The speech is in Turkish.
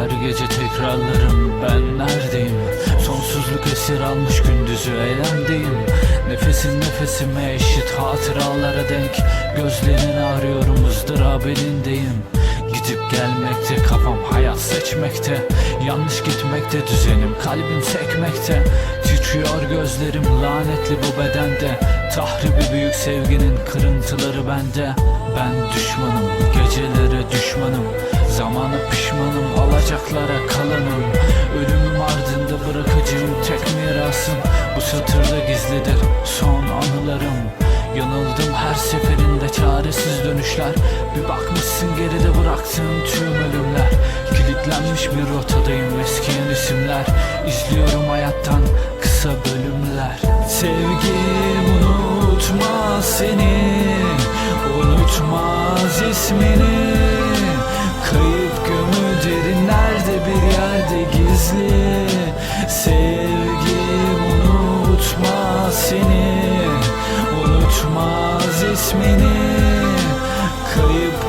Her gece tekrarlarım ben neredeyim? Sonsuzluk esir almış gündüzü eylemdeyim Nefesin nefesime eşit hatıralara denk. Gözlerini arıyorum ızdırap elindeyim. Gidip gelmekte kafam hayat seçmekte. Yanlış gitmekte düzenim kalbim sekmekte. Titriyor gözlerim lanetli bu bedende. Tahribi büyük sevginin kırıntıları bende. Ben düşmanım gecelere düşmanım alacaklara kalanım. Ölümüm ardında bırakacağım tek mirasım. Bu satırda gizlidir son anılarım. Yanıldım her seferinde çaresiz dönüşler. Bir bakmışsın geride bıraktığın tüm ölümler. Kilitlenmiş bir rotadayım eskiyen isimler İzliyorum hayattan kısa bölümler. Sevgim unutma seni. Unutmaz ismini gizli Sevgim unutma seni Unutmaz ismini Kayıp